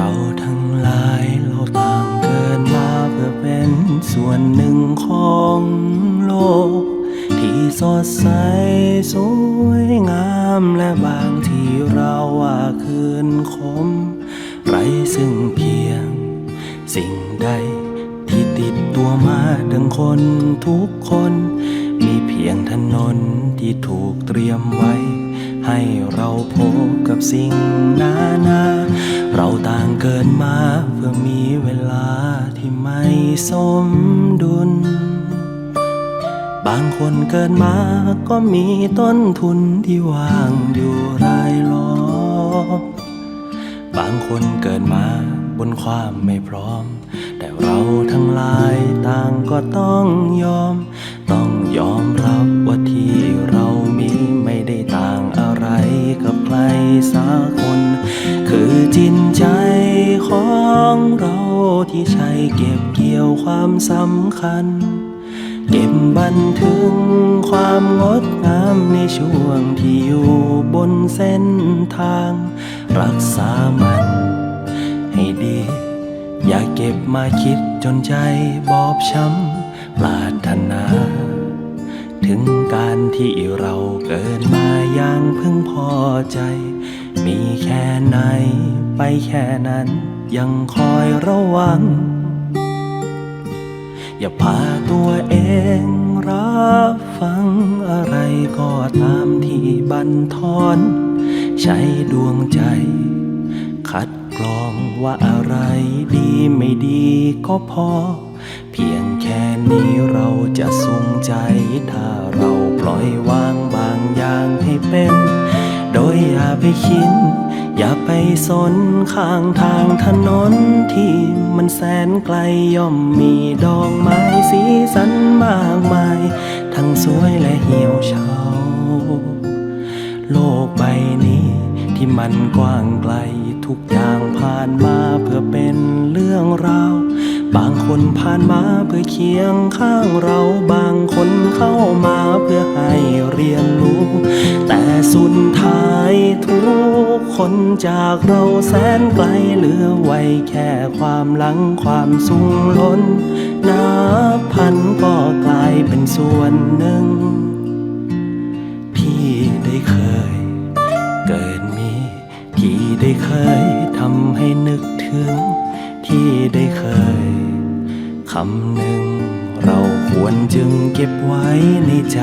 เราทั้งหลายเราต่างเกิดมาเพื่อเป็นส่วนหนึ่งของโลก ที่สดใสสวยงามและบางทีเราว่าคืนคม ไรซึ่งเพียง สิ่งใดที่ติดตัวมาดังคนทุกคน มีเพียงถนนที่ถูกเตรียมไว้ ให้เราพบกับสิ่งนานา กิดมาเพื่อมีเวลาที่ไม่สมดุล บางคนเกิดมาก็มีต้นทุนที่วางอยู่รายล้อม บางคนเกิดมาบนความไม่พร้อม แต่เราทั้งหลายต่างก็ต้องยอม ต้องยอมรับว่าที่เรามีไม่ได้ต่างอะไรกับใครสักคน เก็บเกี่ยวความสำคัญ เก็บบันทึกความงดงามในช่วงที่อยู่บนเส้นทาง รักษามัน ให้ดี อย่าเก็บมาคิดจนใจบอบช้ำปรารถนา ถึงการที่เราเกิดมาอย่างพึงพอใจ มีแค่ไหนไปแค่นั้นยังคอยระวัง อย่าพาตัวเองรับฟังอะไรก็ตามที่บันทอนใช้ดวงใจ คัดกรองว่าอะไรดีไม่ดีก็พอ เพียงแค่นี้เราจะสุงใจ ถ้าเราปล่อยวางบางอย่างให้เป็น โดยอย่าไปคิด อย่าไปสนข้างทางถนนที่มันแสนไกลย่อมมีดอกไม้สีสันมากมาย ทั้งสวยและเหี่ยวเฉา โลกใบนี้ที่มันกว้างไกลทุกอย่างผ่านมาเพื่อเป็นเรื่องราว บางคนผ่านมาเพื่อเคียงข้างเราบางคนเข้ามาเพื่อให้เรียนรู้ แต่สุดท้ายทุก คนจากเราแสนไกลเหลือไว้แค่ความหลังความสุงล้น นับพันก็กลายเป็นส่วนหนึ่ง พี่ได้เคย เกิดมีที่ได้เคยทำให้นึกถึง ที่ได้เคยคำหนึ่ง เราควรจึงเก็บไว้ในใจ